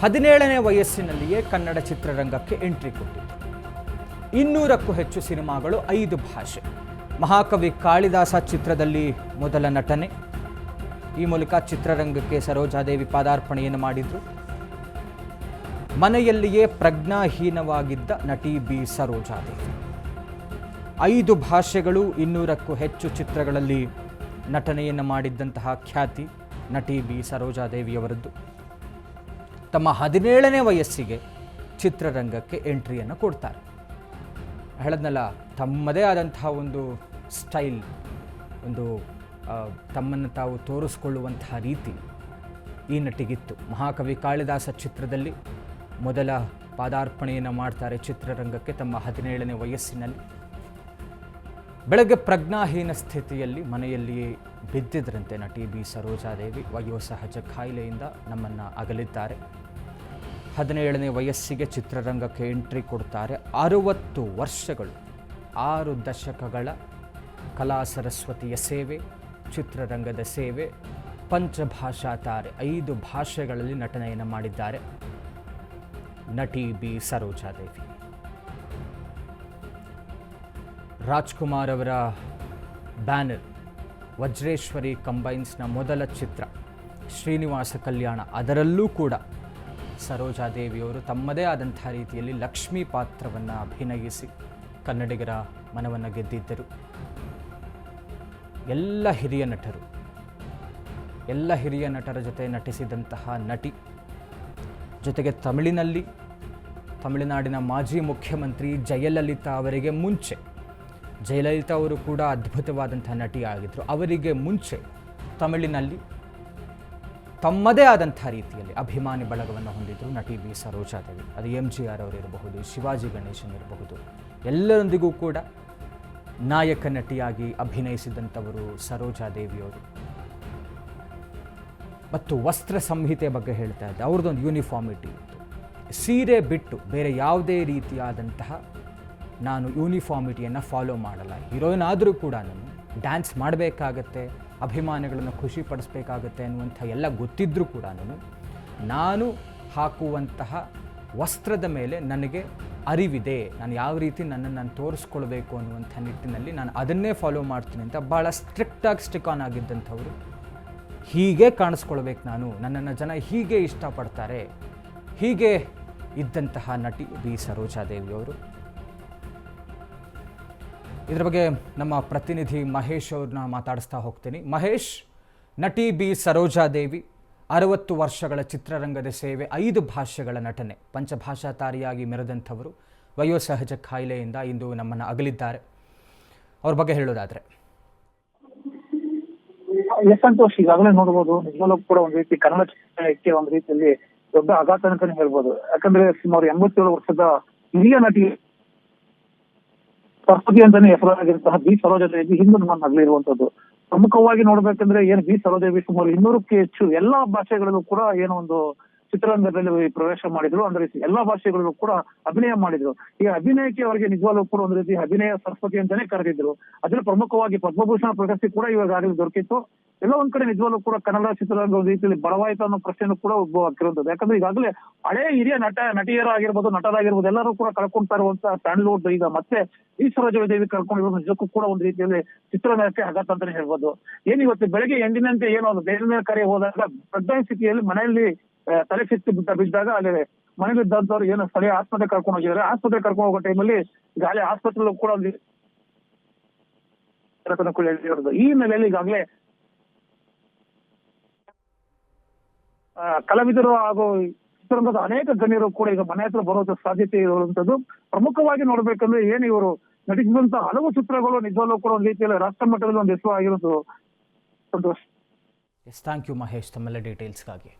ಹದಿನೇಳನೇ ವಯಸ್ಸಿನಲ್ಲಿಯೇ ಕನ್ನಡ ಚಿತ್ರರಂಗಕ್ಕೆ ಎಂಟ್ರಿ ಕೊಟ್ಟಿತು. ಇನ್ನೂರಕ್ಕೂ ಹೆಚ್ಚು ಸಿನಿಮಾಗಳು ಐದು ಭಾಷೆ. ಮಹಾಕವಿ ಕಾಳಿದಾಸ ಚಿತ್ರದಲ್ಲಿ ಮೊದಲ ನಟನೆ. ಈ ಮೂಲಕ ಚಿತ್ರರಂಗಕ್ಕೆ ಸರೋಜಾದೇವಿ ಪಾದಾರ್ಪಣೆಯನ್ನು ಮಾಡಿದ್ರು. ಮನೆಯಲ್ಲಿಯೇ ಪ್ರಜ್ಞಾಹೀನವಾಗಿದ್ದ ನಟಿ ಬಿ ಸರೋಜಾದೇವಿ. ಐದು ಭಾಷೆಗಳು ಇನ್ನೂರಕ್ಕೂ ಹೆಚ್ಚು ಚಿತ್ರಗಳಲ್ಲಿ ನಟನೆಯನ್ನು ಮಾಡಿದ್ದಂತಹ ಖ್ಯಾತಿ ನಟಿ ಬಿ ಸರೋಜಾದೇವಿಯವರದ್ದು. ತಮ್ಮ ಹದಿನೇಳನೇ ವಯಸ್ಸಿಗೆ ಚಿತ್ರರಂಗಕ್ಕೆ ಎಂಟ್ರಿಯನ್ನು ಕೊಡ್ತಾರೆ. ಹೇಳದ್ನಲ್ಲ, ತಮ್ಮದೇ ಆದಂತಹ ಒಂದು ಸ್ಟೈಲ್, ಒಂದು ತಮ್ಮನ್ನು ತಾವು ತೋರಿಸ್ಕೊಳ್ಳುವಂತಹ ರೀತಿ ಈ ನಟಿಗಿತ್ತು. ಮಹಾಕವಿ ಕಾಳಿದಾಸ ಚಿತ್ರದಲ್ಲಿ ಮೊದಲ ಪಾದಾರ್ಪಣೆಯನ್ನು ಮಾಡ್ತಾರೆ ಚಿತ್ರರಂಗಕ್ಕೆ ತಮ್ಮ ಹದಿನೇಳನೇ ವಯಸ್ಸಿನಲ್ಲಿ. ಬೆಳಗ್ಗೆ ಪ್ರಜ್ಞಾಹೀನ ಸ್ಥಿತಿಯಲ್ಲಿ ಮನೆಯಲ್ಲಿಯೇ ಬಿದ್ದಿದ್ರಂತೆ ನಟಿ ಬಿ. ಸರೋಜಾದೇವಿ. ವಯೋಸಹಜ ಖಾಯಿಲೆಯಿಂದ ನಮ್ಮನ್ನು ಅಗಲಿದ್ದಾರೆ. ಹದಿನೇಳನೇ ವಯಸ್ಸಿಗೆ ಚಿತ್ರರಂಗಕ್ಕೆ ಎಂಟ್ರಿ ಕೊಡ್ತಾರೆ. ಅರುವತ್ತು ವರ್ಷಗಳು, ಆರು ದಶಕಗಳ ಕಲಾ ಸರಸ್ವತಿಯ ಸೇವೆ, ಚಿತ್ರರಂಗದ ಸೇವೆ, ಪಂಚಭಾಷಾ ತಾರೆ, ಐದು ಭಾಷೆಗಳಲ್ಲಿ ನಟನೆಯನ್ನು ಮಾಡಿದ್ದಾರೆ. ನಟಿ ಬಿ. ಸರೋಜಾದೇವಿ ರಾಜ್ಕುಮಾರ್ ಅವರ ಬ್ಯಾನರ್, ವಜ್ರೇಶ್ವರಿ ಕಂಬೈನ್ಸ್ನ ಮೊದಲ ಚಿತ್ರ, ಶ್ರೀನಿವಾಸ ಕಲ್ಯಾಣ, ಅದರಲ್ಲೂ ಕೂಡ ಸರೋಜಾದೇವಿಯವರು ತಮ್ಮದೇ ಆದಂಥ ರೀತಿಯಲ್ಲಿ ಲಕ್ಷ್ಮೀ ಪಾತ್ರವನ್ನು ಅಭಿನಯಿಸಿ ಕನ್ನಡಿಗರ ಮನವನ್ನು ಗೆದ್ದಿದ್ದರು. ಎಲ್ಲ ಹಿರಿಯ ನಟರು, ಎಲ್ಲ ಹಿರಿಯ ನಟರ ಜೊತೆ ನಟಿಸಿದಂತಹ ನಟಿ, ಜೊತೆಗೆ ತಮಿಳಿನಲ್ಲಿ, ತಮಿಳುನಾಡಿನ ಮಾಜಿ ಮುಖ್ಯಮಂತ್ರಿ ಜಯಲಲಿತಾ ಅವರಿಗೆ ಮುಂಚೆ, ಜಯಲಲಿತಾ ಅವರು ಕೂಡ ಅದ್ಭುತವಾದಂಥ ನಟಿ ಆಗಿದ್ದರು ಅವರಿಗೆ ಮುಂಚೆ ತಮಿಳಿನಲ್ಲಿ ತಮ್ಮದೇ ಆದಂಥ ರೀತಿಯಲ್ಲಿ ಅಭಿಮಾನಿ ಬಳಗವನ್ನು ಹೊಂದಿದ್ದರು ನಟಿ ಬಿ ಸರೋಜಾದೇವಿ ಅದು ಎಂ ಜಿ ಆರ್ ಅವರಿರಬಹುದು ಶಿವಾಜಿ ಗಣೇಶನ್ ಇರಬಹುದು. ಎಲ್ಲರೊಂದಿಗೂ ಕೂಡ ನಾಯಕ ನಟಿಯಾಗಿ ಅಭಿನಯಿಸಿದಂಥವರು ಸರೋಜಾದೇವಿಯವರು ಮತ್ತು ವಸ್ತ್ರ ಸಂಹಿತೆ ಬಗ್ಗೆ ಹೇಳ್ತಾ ಇದ್ದೆ, ಅವ್ರದ್ದೊಂದು ಯೂನಿಫಾರ್ಮಿಟಿ ಇತ್ತು. ಸೀರೆ ಬಿಟ್ಟು ಬೇರೆ ಯಾವುದೇ ರೀತಿಯಾದಂತಹ ನಾನು ಯೂನಿಫಾರ್ಮಿಟಿಯನ್ನು ಫಾಲೋ ಮಾಡಲ್ಲ. ಹೀರೋಯಿನ್ ಆದರೂ ಕೂಡ ನಾನು ಡ್ಯಾನ್ಸ್ ಮಾಡಬೇಕಾಗತ್ತೆ ಅಭಿಮಾನಿಗಳನ್ನು ಖುಷಿಪಡಿಸ್ಬೇಕಾಗುತ್ತೆ ಅನ್ನುವಂಥ ಎಲ್ಲ ಗೊತ್ತಿದ್ದರೂ ಕೂಡ ನಾನು ಹಾಕುವಂತಹ ವಸ್ತ್ರದ ಮೇಲೆ ನನಗೆ ಅರಿವಿದೆ. ನಾನು ಯಾವ ರೀತಿ ನನ್ನನ್ನು ನಾನು ತೋರಿಸ್ಕೊಳ್ಬೇಕು ಅನ್ನುವಂಥ ನಿಟ್ಟಿನಲ್ಲಿ ನಾನು ಅದನ್ನೇ ಫಾಲೋ ಮಾಡ್ತೀನಿ ಅಂತ ಭಾಳ ಸ್ಟ್ರಿಕ್ಟಾಗಿ ಸ್ಟಿಕ್ ಆನ್ ಆಗಿದ್ದಂಥವ್ರು. ಹೀಗೆ ಕಾಣಿಸ್ಕೊಳ್ಬೇಕು ನಾನು. ನನ್ನನ್ನು ಜನ ಹೀಗೆ ಇಷ್ಟಪಡ್ತಾರೆ. ಹೀಗೆ ಇದ್ದಂತಹ ನಟಿ ಬಿ. ಸರೋಜಾದೇವಿಯವರು. ಇದರ ಬಗ್ಗೆ ನಮ್ಮ ಪ್ರತಿನಿಧಿ ಮಹೇಶ್ ಅವ್ರನ್ನ ಮಾತಾಡಿಸ್ತಾ ಹೋಗ್ತೀನಿ. ಮಹೇಶ್, ನಟಿ ಬಿ ಸರೋಜಾದೇವಿ ಅರವತ್ತು ವರ್ಷಗಳ ಚಿತ್ರರಂಗದ ಸೇವೆ, ಐದು ಭಾಷೆಗಳ ನಟನೆ ಪಂಚಭಾಷಾ ತಾರಿಯಾಗಿ ಮೆರೆದಂಥವರು, ವಯೋಸಹಜ ಕಾಯಿಲೆಯಿಂದ ಇಂದು ನಮ್ಮನ್ನು ಅಗಲಿದ್ದಾರೆ. ಅವ್ರ ಬಗ್ಗೆ ಹೇಳೋದಾದ್ರೆ. ಎಸ್ ಸಂತೋಷ್, ಈಗಾಗಲೇ ನೋಡಬಹುದು ನಿಜವಾಗ್ಲೂ ಕೂಡ ಒಂದ್ ರೀತಿ ಕನ್ನಡ ಚಿತ್ರಕ್ಕೆ ಒಂದ್ ರೀತಿಯಲ್ಲಿ ದೊಡ್ಡ ಆಘಾತ ಅಂತಾನೆ ಹೇಳ್ಬೋದು. ಯಾಕಂದ್ರೆ ಸುಮಾರು ಎಂಬತ್ತೇಳು ವರ್ಷದ ಹಿರಿಯ ನಟಿ ಸರಸ್ವತಿ ಅಂತಾನೆ ಹೆಸರಾಗಿರುವಂತಹ ಬಿ ಸರೋಜಾದೇವಿ ಹಿಂದೂ ನಮ್ಮ ನಗಲಿರುವಂತದ್ದು ಪ್ರಮುಖವಾಗಿ ನೋಡ್ಬೇಕಂದ್ರೆ ಏನ್ ಬಿ ಸರೋಜಾದೇವಿ ಸುಮಾರು ಇನ್ನೂರಕ್ಕೆ ಹೆಚ್ಚು ಎಲ್ಲಾ ಭಾಷೆಗಳಲ್ಲೂ ಕೂಡ ಏನೋ ಒಂದು ಚಿತ್ರರಂಗದಲ್ಲಿ ಪ್ರವೇಶ ಮಾಡಿದ್ರು. ಅಂದ್ರೆ ಎಲ್ಲಾ ಭಾಷೆಗಳಲ್ಲೂ ಕೂಡ ಅಭಿನಯ ಮಾಡಿದ್ರು. ಈ ಅಭಿನಯಕ್ಕೆ ಅವರಿಗೆ ನಿಜವಾಗ್ಲೂ ಕೂಡ ಒಂದು ರೀತಿ ಅಭಿನಯ ಸರಸ್ವತಿ ಅಂತಾನೆ ಕರೆದಿದ್ರು. ಅದ್ರ ಪ್ರಮುಖವಾಗಿ ಪದ್ಮಭೂಷಣ ಪ್ರಶಸ್ತಿ ಕೂಡ ಇವಾಗ ಆಗಲಿ ದೊರಕಿತ್ತು. ಎಲ್ಲ ಒಂದ್ ಕಡೆ ನಿಜವಾಗ್ಲೂ ಕೂಡ ಕನ್ನಡ ಚಿತ್ರರಂಗ ರೀತಿಯಲ್ಲಿ ಬಡವಾಯಿತು ಅನ್ನೋ ಪ್ರಶ್ನೆನೂ ಕೂಡ ಉದ್ಭವ ಯಾಕಂದ್ರೆ ಈಗಾಗಲೇ ಹಳೆ ಹಿರಿಯ ನಟ ನಟಿಯರಾಗಿರ್ಬೋದು ನಟರಾಗಿರ್ಬೋದು, ಎಲ್ಲರೂ ಕೂಡ ಕಳ್ಕೊಂತಾ ಇರುವಂತಹ ಸ್ಯಾಂಡಲ್ವುಡ್ ಈಗ ಮತ್ತೆ ಈ ಸರೋಜಾದೇವಿ ದೇವಿ ಕಳ್ಕೊಂಡಿರೋದು ನಿಜಕ್ಕೂ ಕೂಡ ಒಂದು ರೀತಿಯಲ್ಲಿ ಚಿತ್ರರಂಗಕ್ಕೆ ಆಘಾತ ಅಂತಾನೆ ಹೇಳ್ಬೋದು. ಏನ್ ಇವತ್ತು ಬೆಳಗ್ಗೆ ಎಂದಿನಂತೆ ಏನೋ ಒಂದು ಬೇರೆ ಕರೆ ಹೋದಾಗ ಪ್ರಜ್ಞಾ ಸ್ಥಿತಿಯಲ್ಲಿ ಮನೆಯಲ್ಲಿ ತಲೆ ಸಿಕ್ಕಿ ಬಿದ್ದ, ಬಿದ್ದಾಗ ಅಲ್ಲಿ ಮನೆಯಲ್ಲಿದ್ದಂತವ್ರು ಏನು ಸ್ಥಳೀಯ ಆಸ್ಪತ್ರೆ ಕರ್ಕೊಂಡು ಹೋಗಿದ್ದಾರೆ. ಆಸ್ಪತ್ರೆ ಕರ್ಕೊಂಡು ಹೋಗೋ ಟೈಮಲ್ಲಿ ಗಾಳಿ ಆಸ್ಪತ್ರೆ ಕೂಡ ಈ ನೆಲೆಯಲ್ಲಿ ಈಗಾಗಲೇ ಕಲಾವಿದರು ಹಾಗೂ ಚಿತ್ರರಂಗದ ಅನೇಕ ಗಣ್ಯರು ಕೂಡ ಈಗ ಮನೆ ಹತ್ರ ಬರುವಂತ ಸಾಧ್ಯತೆ ಇರುವಂತದ್ದು. ಪ್ರಮುಖವಾಗಿ ನೋಡ್ಬೇಕಂದ್ರೆ ಏನು ಇವರು ನಟಿಸಿದಂತ ಹಲವು ಚಿತ್ರಗಳು ನಿಜವಾಗ್ಲೂ ಕೂಡ ಒಂದು ರೀತಿಯಲ್ಲಿ ರಾಷ್ಟ್ರ ಮಟ್ಟದಲ್ಲಿ ಒಂದು ಹೆಸರು ಆಗಿರೋದು Santosh. Yes thank you Mahesh, ತಮ್ಮೆಲ್ಲ ಡೀಟೇಲ್ಸ್ಗಾಗಿ